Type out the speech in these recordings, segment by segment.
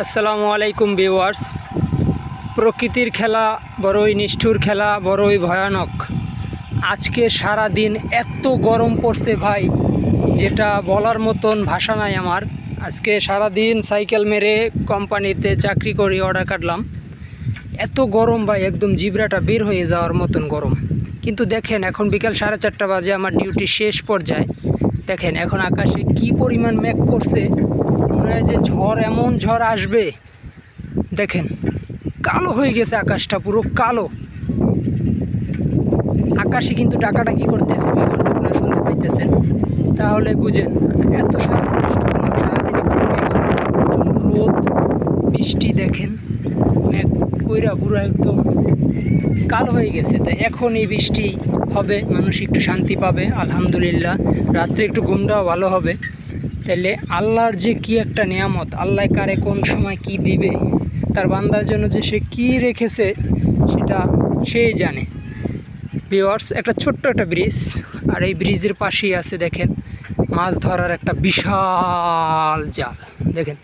আসসালামু আলাইকুম ভিউয়ার্স। প্রকৃতির খেলা বড়ই নিষ্ঠুর খেলা, বড়ই ভয়ানক। আজকে সারা দিন এত গরম পড়ছে ভাই, যেটা বলার মতন ভাষা নাই আমার। আজকে সারা দিন সাইকেল মেরে কোম্পানিতে চাকরি করি অর্ডার কাটলাম। এত গরম ভাই, একদম জিবরাটা বের হয়ে যাওয়ার মতন গরম। কিন্তু দেখেন, এখন বিকাল সাড়ে চারটা বাজে, আমার ডিউটি শেষ পর্যায়ে। দেখেন, এখন আকাশে কি পরিমাণ মেঘ করছে। ঝড়, এমন ঝড় আসবে। দেখেন, কালো হয়ে গেছে আকাশটা, পুরো কালো। আকাশে কিন্তু ডাকাডাকি করতেছে আপনারা শুনতে পাইতেছেন। তাহলে বুঝেন, এত সারাদিন কষ্ট করলাম সারাদিন প্রচণ্ড রোদ, বৃষ্টি, দেখেন কইরা পুরো একদম কালো হয়ে গেছে। তাই এখন এই বৃষ্টি হবে, মানুষ একটু শান্তি পাবে, আলহামদুলিল্লাহ। রাত্রে একটু ঘুমটাও ভালো হবে। তাহলে আল্লাহর যে কি একটা নিয়ামত, আল্লাহ কারে কোন সময় কি দিবে, তার বান্দার জন্য যে সে কি রেখেছে, সেটা সেই জানে। ভিওয়ার্স একটা ছোট্ট একটা ব্রিজ, আর এই ব্রিজের পাশেই আছে দেখেন, মাছ ধরার একটা বিশাল জাল। দেখেন,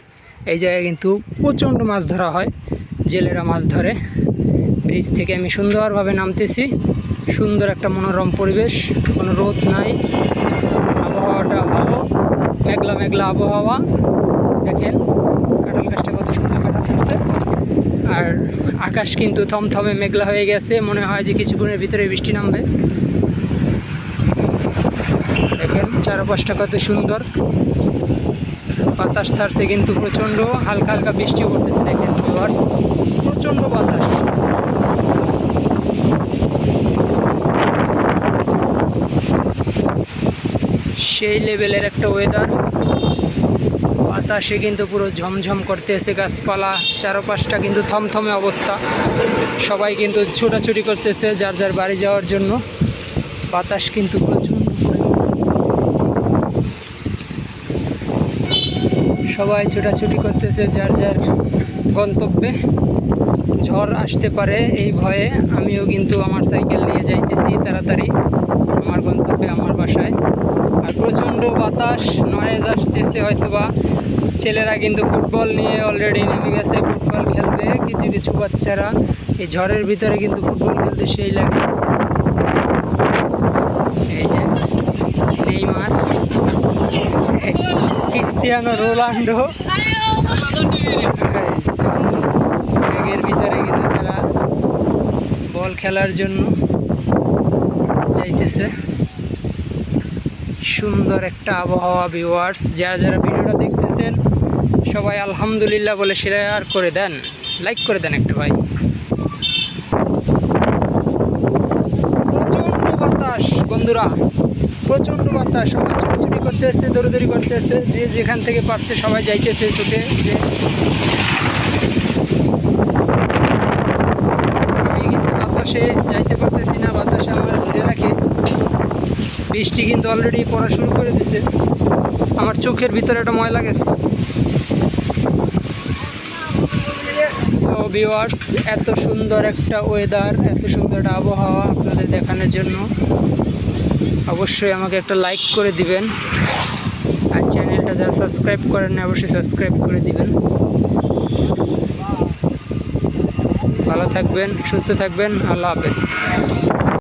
এই জায়গায় কিন্তু প্রচণ্ড মাছ ধরা হয়, জেলেরা মাছ ধরে। ব্রিজ থেকে আমি সুন্দরভাবে নামতেছি, সুন্দর একটা মনোরম পরিবেশ, কোনো রোদ নাই। মেঘলা মেঘলা আবহাওয়া। দেখেন, কাঁঠাল গাছটা কত সুন্দর কাটা পড়ছে আর আকাশ কিন্তু থমথমে মেঘলা হয়ে গেছে। মনে হয় যে কিছুক্ষণের ভিতরে বৃষ্টি নামবে। দেখেন, চারপাশটা কত সুন্দর। বাতাস ছাড়ছে কিন্তু প্রচণ্ড। হালকা হালকা বৃষ্টিও পড়তেছে, দেখেন প্রচণ্ড বাতাস। সেই লেভেলের একটা ওয়েদার বাতাসে কিন্তু পুরো ঝমঝম করতে করতেছে গাছপালা, চারপাশটা কিন্তু থমথমে অবস্থা। সবাই কিন্তু ছোটাছুটি করতেছে যার যার বাড়ি যাওয়ার জন্য। বাতাস কিন্তু প্রচণ্ড সবাই ছোটাছুটি করতেছে যার যার গন্তব্যে। ঝড় আসতে পারে এই ভয়ে। আমিও কিন্তু আমার সাইকেল নিয়ে যাইতেছি তাড়াতাড়ি। আমার গন্তব্যে, আমার বাসায়। বাতাস নয়েজ আসতেছে হয়তোবা। ছেলেরা কিন্তু ফুটবল নিয়ে অলরেডি নেমে গেছে ফুটবল খেলবে, কিছু কিছু বাচ্চারা। এই ঝড়ের ভিতরে কিন্তু ফুটবল খেলতে সেই লাগে। এই যে, নেইমার ক্রিস্তিয়ানো রোনাল্ডো। ব্যাগের ভিতরে কিন্তু তারা বল খেলার জন্য যাইতেছে। সুন্দর একটা আবহাওয়া ভিউয়ার্স যারা যারা ভিডিওটা দেখতেছেন, সবাই আলহামদুলিল্লাহ বলে শেয়ার করে দেন। লাইক করে দেন একটা ভাই। প্রচণ্ড বাতাস, বন্ধুরা। প্রচণ্ড বাতাস। সবাই ছুটোছুটি করতেছে, দৌড়দৌড়ি করতেছে। যে যেখান থেকে পারছে সবাই যাইতেছে ছুটে যে আমি কিন্তু বাতাসে যাইতে পারতেছি না বাতাসে আমার ধরে রাখে বৃষ্টি কিন্তু অলরেডি পড়া শুরু করে দিছে। আমার চোখের ভিতরে একটা ময়লা গেছে। সো ভিউয়ার্স এত সুন্দর একটা ওয়েদার এত সুন্দর একটা আবহাওয়া আপনাদের দেখানোর জন্য। অবশ্যই আমাকে একটা লাইক করে দিবেন। আর চ্যানেলটা যারা সাবস্ক্রাইব করেন না অবশ্যই সাবস্ক্রাইব করে দিবেন। ভালো থাকবেন, সুস্থ থাকবেন, আল্লাহ হাফেজ।